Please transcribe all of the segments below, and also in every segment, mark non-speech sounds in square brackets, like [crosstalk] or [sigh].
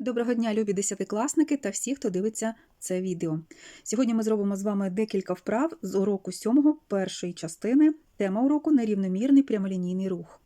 Доброго дня, любі десятикласники та всі, хто дивиться це відео. Сьогодні ми зробимо з вами декілька вправ з уроку 7 першої частини. Тема уроку нерівномірний прямолінійний рух.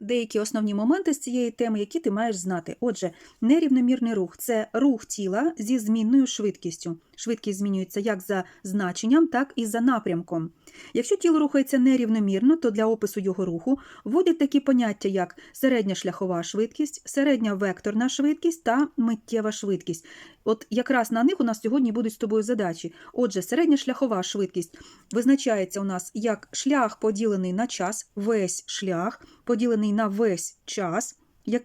Деякі основні моменти з цієї теми, які ти маєш знати. Отже, нерівномірний рух це рух тіла зі змінною швидкістю. Швидкість змінюється як за значенням, так і за напрямком. Якщо тіло рухається нерівномірно, то для опису його руху вводять такі поняття, як середня шляхова швидкість, середня векторна швидкість та миттєва швидкість. От якраз на них у нас сьогодні будуть з тобою задачі. Отже, середня шляхова швидкість визначається у нас як шлях поділений на час, весь шлях поділений на весь час.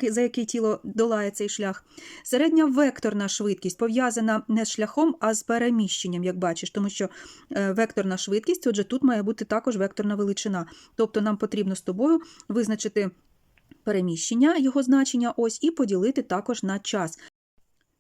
За який тіло долає цей шлях. Середня векторна швидкість пов'язана не з шляхом, а з переміщенням, як бачиш, тому що е, векторна швидкість, отже, тут має бути також векторна величина. Тобто нам потрібно з тобою визначити переміщення, його значення ось, і поділити також на час.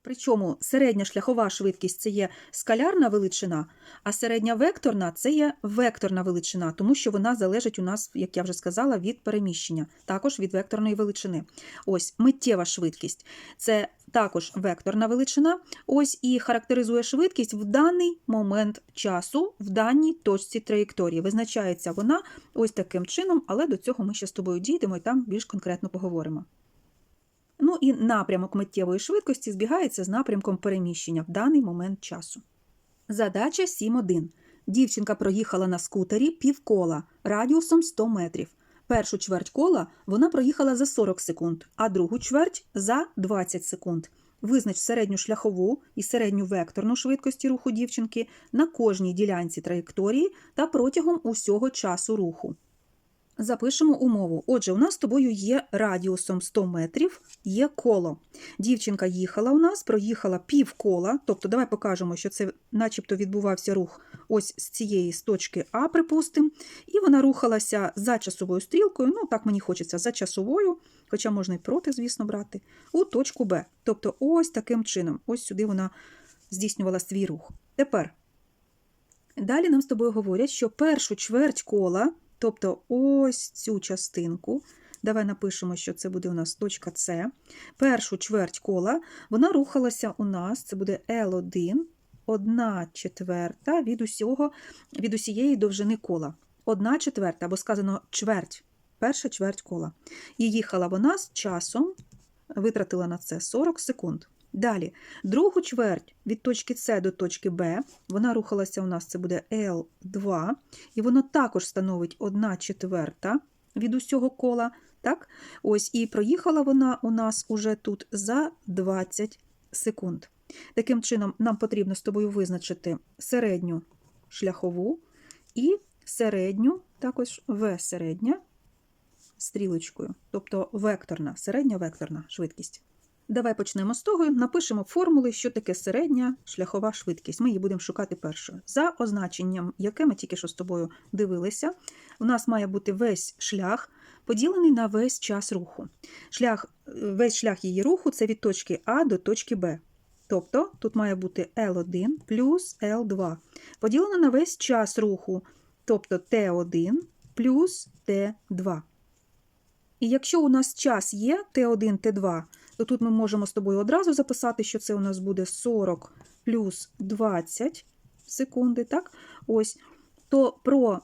Причому середня шляхова швидкість це є скалярна величина, а середня векторна це є векторна величина, тому що вона залежить у нас, як я вже сказала, від переміщення, також від векторної величини. Ось миттєва швидкість це також векторна величина. Ось і характеризує швидкість в даний момент часу, в даній точці траєкторії. Визначається вона ось таким чином, але до цього ми ще з тобою дійдемо і там більш конкретно поговоримо. Ну і напрямок миттєвої швидкості збігається з напрямком переміщення в даний момент часу. Задача 7.1. Дівчинка проїхала на скутері півкола радіусом 100 метрів. Першу чверть кола вона проїхала за 40 секунд, а другу чверть за 20 секунд. Визнач середню шляхову і середню векторну швидкості руху дівчинки на кожній ділянці траєкторії та протягом усього часу руху. Запишемо умову. Отже, у нас з тобою є радіусом 100 метрів, є коло. Дівчинка їхала у нас, проїхала пів кола, тобто давай покажемо, що це начебто відбувався рух ось з цієї з точки А, припустимо, і вона рухалася за часовою стрілкою, ну так мені хочеться, за часовою, хоча можна і проти, звісно, брати, у точку Б. Тобто ось таким чином, ось сюди вона здійснювала свій рух. Тепер, далі нам з тобою говорять, що першу чверть кола Тобто ось цю частинку, давай напишемо, що це буде у нас точка С. Першу чверть кола, вона рухалася у нас, це буде L1, одна четверта від, усього, від усієї довжини кола. Одна четверта, або сказано чверть, перша чверть кола. І їхала вона з часом, витратила на це 40 секунд. Далі, другу чверть від точки С до точки Б, вона рухалася у нас, це буде L2, і воно також становить 1 четверта від усього кола. Так? Ось, І проїхала вона у нас уже тут за 20 секунд. Таким чином, нам потрібно з тобою визначити середню шляхову і середню, також В середня стрілочкою, тобто векторна, середня векторна швидкість. Давай почнемо з того, напишемо формули, що таке середня шляхова швидкість. Ми її будемо шукати першою. За означенням, яке ми тільки що з тобою дивилися, у нас має бути весь шлях поділений на весь час руху. Шлях, Весь шлях її руху це від точки А до точки Б. Тобто тут має бути L1 плюс L2. Поділено на весь час руху, тобто T1 плюс T2. І якщо у нас час є T1, T2, то тут ми можемо з тобою одразу записати, що це у нас буде 40 плюс 20 секунди, так? Ось. То про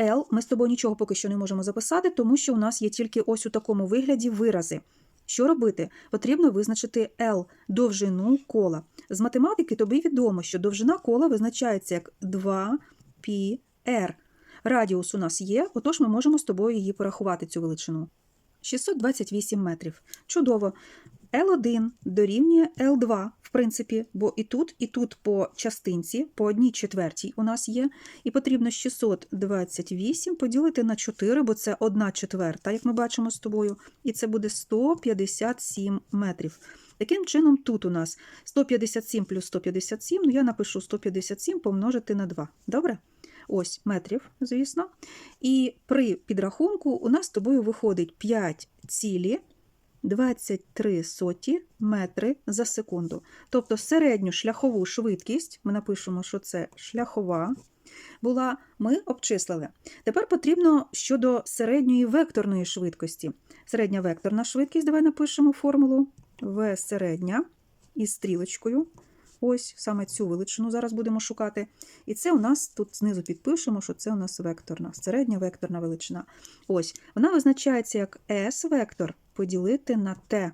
L ми з тобою нічого поки що не можемо записати, тому що у нас є тільки ось у такому вигляді вирази. Що робити? Потрібно визначити L довжину кола. З математики тобі відомо, що довжина кола визначається як 2πr. Радіус у нас є, отож ми можемо з тобою її порахувати, цю величину. 628 метрів. Чудово. L1 дорівнює L2, в принципі, бо і тут, і тут по частинці, по одній четвертій у нас є. І потрібно 628 поділити на 4, бо це 1 четверта, як ми бачимо з тобою, і це буде 157 метрів. Таким чином, тут у нас 157 плюс 157, ну я напишу 157 помножити на 2. Добре? Ось метрів, звісно. І при підрахунку у нас з тобою виходить 5 цілі 23 соті метри за секунду. Тобто середню шляхову швидкість, ми напишемо, що це шляхова, була, ми обчислили. Тепер потрібно щодо середньої векторної швидкості. Середня векторна швидкість, давай напишемо формулу. В середня із стрілочкою. Ось саме цю величину зараз будемо шукати. І це у нас тут знизу підпишемо, що це у нас векторна, середня векторна величина. Ось, вона визначається як S-вектор поділити на T.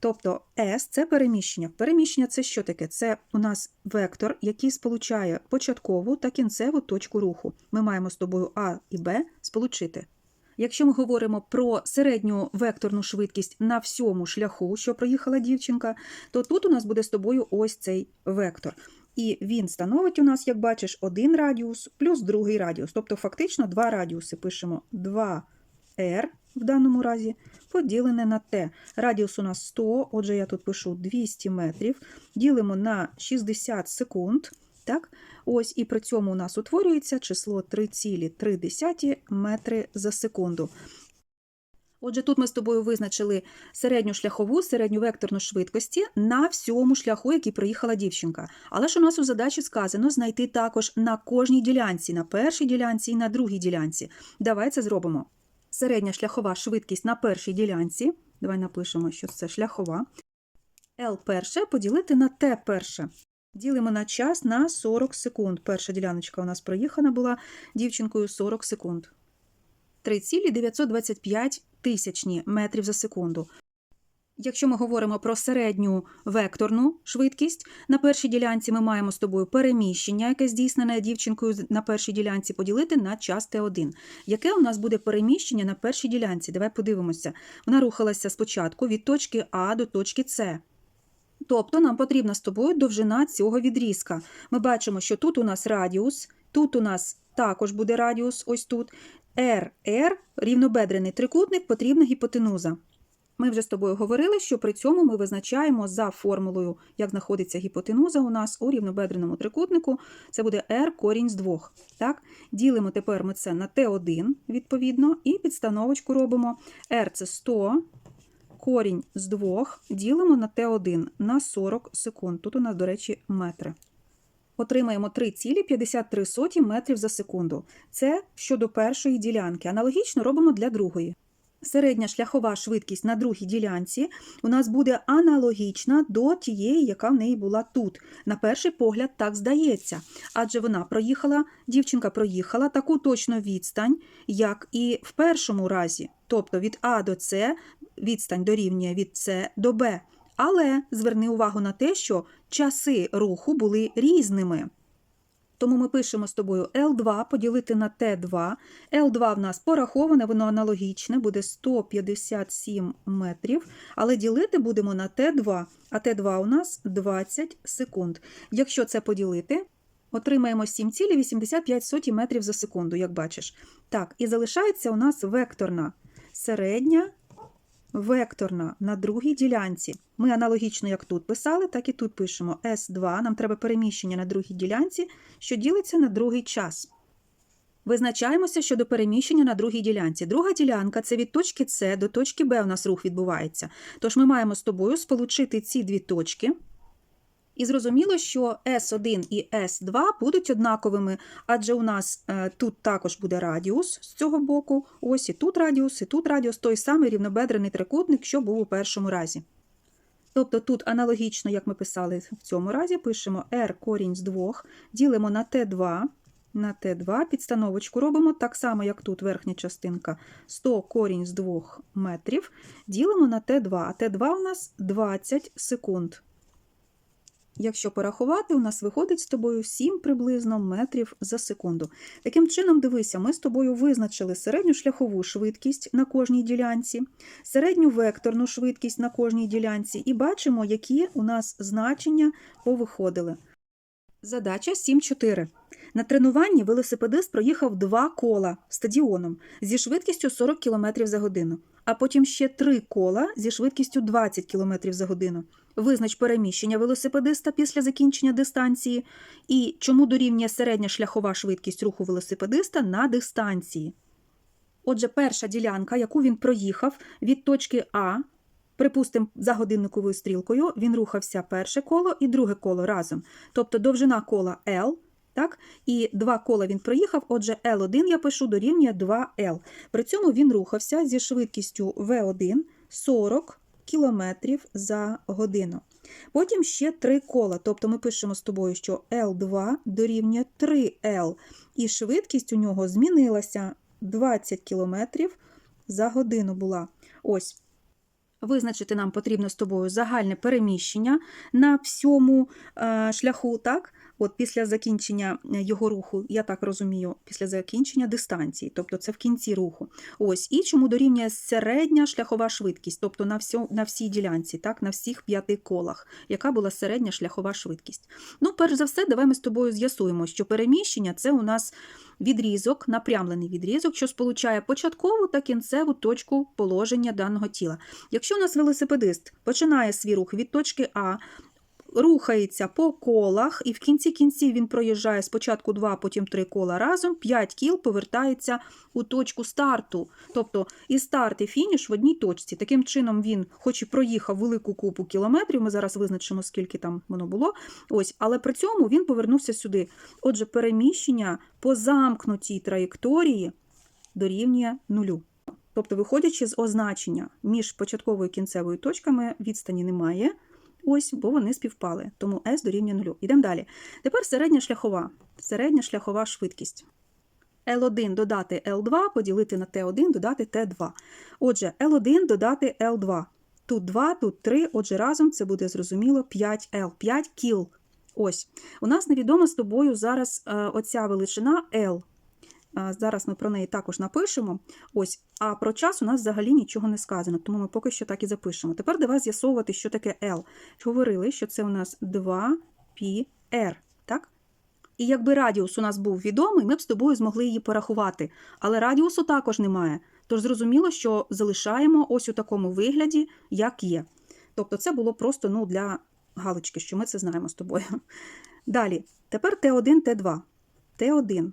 Тобто S це переміщення. Переміщення це що таке? Це у нас вектор, який сполучає початкову та кінцеву точку руху. Ми маємо з тобою А і Б сполучити. Якщо ми говоримо про середню векторну швидкість на всьому шляху, що проїхала дівчинка, то тут у нас буде з тобою ось цей вектор. І він становить у нас, як бачиш, один радіус плюс другий радіус. Тобто, фактично, два радіуси. Пишемо 2r в даному разі поділене на t. Радіус у нас 100, отже, я тут пишу 200 метрів. Ділимо на 60 секунд. Так? Ось, і при цьому у нас утворюється число 3,3 метри за секунду. Отже, тут ми з тобою визначили середню шляхову, середню векторну швидкості на всьому шляху, який проїхала дівчинка. Але ж у нас у задачі сказано знайти також на кожній ділянці, на першій ділянці і на другій ділянці. Давай це зробимо. Середня шляхова швидкість на першій ділянці. Давай напишемо, що це шляхова. L перше поділити на T перше. Ділимо на час на 40 секунд. Перша діляночка у нас проїхана була дівчинкою 40 секунд. 3,925 тисячні метрів за секунду. Якщо ми говоримо про середню векторну швидкість, на першій ділянці ми маємо з тобою переміщення, яке здійснене дівчинкою на першій ділянці, поділити на час Т1. Яке у нас буде переміщення на першій ділянці? Давай подивимося. Вона рухалася спочатку від точки А до точки С. Тобто нам потрібна з тобою довжина цього відрізка. Ми бачимо, що тут у нас радіус, тут у нас також буде радіус, ось тут. RR рівнобедрений трикутник, потрібна гіпотенуза. Ми вже з тобою говорили, що при цьому ми визначаємо за формулою, як знаходиться гіпотенуза у нас у рівнобедреному трикутнику. Це буде R корінь з 2. Так? Ділимо тепер ми це на Т1, відповідно, і підстановочку робимо. R це 100, корінь з 2 ділимо на Т1 на 40 секунд. Тут у нас, до речі, метри. Отримаємо 3,53 метрів за секунду. Це щодо першої ділянки. Аналогічно робимо для другої. Середня шляхова швидкість на другій ділянці у нас буде аналогічна до тієї, яка в неї була тут. На перший погляд, так здається. Адже вона проїхала, дівчинка проїхала таку точну відстань, як і в першому разі. Тобто від А до С відстань дорівнює від С до Б. Але зверни увагу на те, що часи руху були різними. Тому ми пишемо з тобою L2 поділити на T2. L2 в нас пораховане, воно аналогічне, буде 157 метрів, але ділити будемо на T2, а T2 у нас 20 секунд. Якщо це поділити, отримаємо 7,85 метрів за секунду, як бачиш. Так, і залишається у нас векторна середня векторна на другій ділянці. Ми аналогічно, як тут писали, так і тут пишемо S2. Нам треба переміщення на другій ділянці, що ділиться на другий час. Визначаємося щодо переміщення на другій ділянці. Друга ділянка це від точки С до точки Б у нас рух відбувається. Тож ми маємо з тобою сполучити ці дві точки. І зрозуміло, що S1 і S2 будуть однаковими, адже у нас е, тут також буде радіус з цього боку, ось і тут радіус, і тут радіус, той самий рівнобедрений трикутник, що був у першому разі. Тобто тут аналогічно, як ми писали в цьому разі, пишемо r корінь з 2, ділимо на t2, на t2, підстановочку робимо так само, як тут верхня частинка 100 корінь з 2 метрів, ділимо на t2, а t2 у нас 20 секунд. Якщо порахувати, у нас виходить з тобою 7 приблизно метрів за секунду. Таким чином, дивися, ми з тобою визначили середню шляхову швидкість на кожній ділянці, середню векторну швидкість на кожній ділянці, і бачимо, які у нас значення повиходили. Задача 7.4. На тренуванні велосипедист проїхав два кола стадіоном зі швидкістю 40 км за годину, а потім ще три кола зі швидкістю 20 км за годину. Визнач переміщення велосипедиста після закінчення дистанції і чому дорівнює середня шляхова швидкість руху велосипедиста на дистанції. Отже, перша ділянка, яку він проїхав від точки А, припустимо, за годинниковою стрілкою, він рухався перше коло і друге коло разом. Тобто довжина кола L, так? і два кола він проїхав, отже, L1 я пишу дорівнює 2L. При цьому він рухався зі швидкістю V1 40 кілометрів за годину. Потім ще три кола. Тобто ми пишемо з тобою, що L2 дорівнює 3L, і швидкість у нього змінилася 20 км за годину була. Ось. Визначити нам потрібно з тобою загальне переміщення на всьому е, шляху, так? От після закінчення його руху, я так розумію, після закінчення дистанції, тобто це в кінці руху. Ось, і чому дорівнює середня шляхова швидкість, тобто на всьо, на всій ділянці, так, на всіх п'яти колах, яка була середня шляхова швидкість. Ну, перш за все, давай ми з тобою з'ясуємо, що переміщення це у нас відрізок, напрямлений відрізок, що сполучає початкову та кінцеву точку положення даного тіла. Якщо у нас велосипедист починає свій рух від точки А, рухається по колах, і в кінці кінців він проїжджає спочатку два, потім три кола разом, 5 кіл повертається у точку старту. Тобто і старт, і фініш в одній точці. Таким чином він, хоч і проїхав велику купу кілометрів, ми зараз визначимо, скільки там воно було. Ось, але при цьому він повернувся сюди. Отже, переміщення по замкнутій траєкторії дорівнює нулю. Тобто, виходячи з означення між початковою і кінцевою точками, відстані немає. Ось, бо вони співпали, тому S дорівнює нулю. Ідемо далі. Тепер середня шляхова. Середня шляхова швидкість. L1 додати L2 поділити на T1 додати T2. Отже, L1 додати L2. Тут 2, тут 3, отже, разом це буде зрозуміло 5L, 5 кіл. Ось. У нас невідомо з тобою зараз е, оця величина L. Зараз ми про неї також напишемо. Ось, а про час у нас взагалі нічого не сказано, тому ми поки що так і запишемо. Тепер давай з'ясовувати, що таке L. Говорили, що це у нас 2πr, так? І якби радіус у нас був відомий, ми б з тобою змогли її порахувати. Але радіусу також немає. Тож зрозуміло, що залишаємо ось у такому вигляді, як є. Тобто це було просто ну, для галочки, що ми це знаємо з тобою. Далі, тепер Т1, Т2. Т1.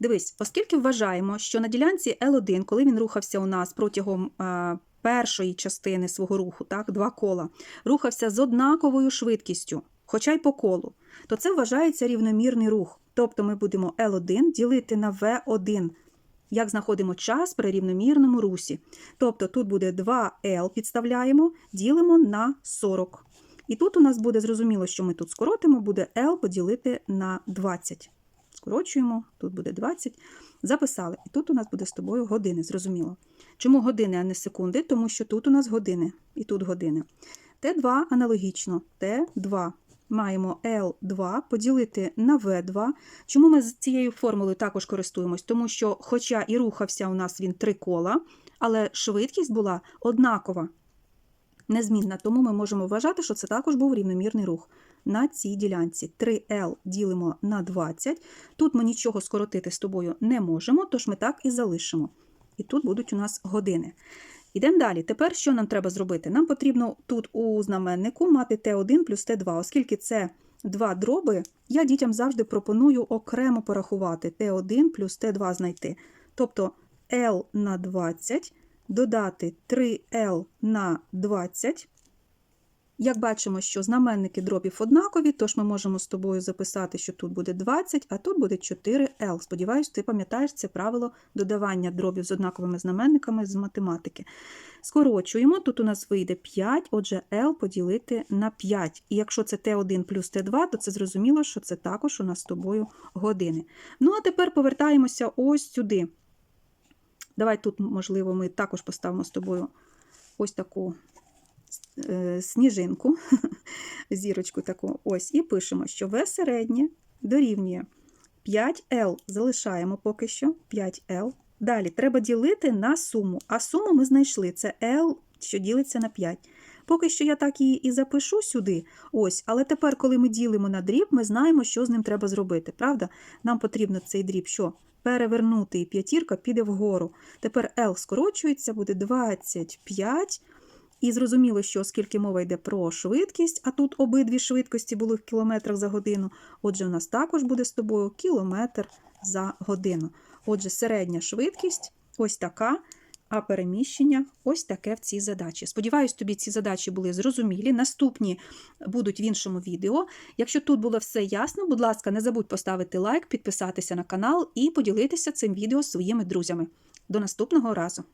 Дивись, оскільки вважаємо, що на ділянці L1, коли він рухався у нас протягом е, першої частини свого руху, так, два кола, рухався з однаковою швидкістю, хоча й по колу, то це вважається рівномірний рух. Тобто ми будемо L1 ділити на V1. Як знаходимо час при рівномірному русі. Тобто тут буде 2L підставляємо, ділимо на 40. І тут у нас буде зрозуміло, що ми тут скоротимо, буде L поділити на 20 скорочуємо, тут буде 20. Записали. І тут у нас буде з тобою години, зрозуміло. Чому години, а не секунди? Тому що тут у нас години і тут години. Т2 аналогічно. Т2 маємо L2 поділити на V2. Чому ми з цією формулою також користуємось? Тому що, хоча і рухався у нас він три кола, але швидкість була однакова, незмінна. Тому ми можемо вважати, що це також був рівномірний рух на цій ділянці. 3L ділимо на 20. Тут ми нічого скоротити з тобою не можемо, тож ми так і залишимо. І тут будуть у нас години. Йдемо далі. Тепер що нам треба зробити? Нам потрібно тут у знаменнику мати Т1 плюс Т2, оскільки це два дроби, я дітям завжди пропоную окремо порахувати Т1 плюс Т2 знайти. Тобто L на 20 додати 3L на 20. Як бачимо, що знаменники дробів однакові, тож ми можемо з тобою записати, що тут буде 20, а тут буде 4L. Сподіваюсь, ти пам'ятаєш це правило додавання дробів з однаковими знаменниками з математики. Скорочуємо, тут у нас вийде 5, отже, L поділити на 5. І якщо це Т1 плюс Т2, то це зрозуміло, що це також у нас з тобою години. Ну, а тепер повертаємося ось сюди. Давай тут, можливо, ми також поставимо з тобою ось таку. Е, сніжинку, [laughs] зірочку таку, ось, і пишемо, що В середнє дорівнює 5L, залишаємо поки що 5L. Далі треба ділити на суму, а суму ми знайшли це L, що ділиться на 5. Поки що я так її і запишу сюди, ось, але тепер, коли ми ділимо на дріб, ми знаємо, що з ним треба зробити. Правда? Нам потрібно цей дріб що? Перевернути, і п'ятірка піде вгору. Тепер L скорочується, буде 25. І зрозуміло, що оскільки мова йде про швидкість, а тут обидві швидкості були в кілометрах за годину, отже, у нас також буде з тобою кілометр за годину. Отже, середня швидкість ось така, а переміщення ось таке в цій задачі. Сподіваюсь, тобі ці задачі були зрозумілі. Наступні будуть в іншому відео. Якщо тут було все ясно, будь ласка, не забудь поставити лайк, підписатися на канал і поділитися цим відео з своїми друзями. До наступного разу!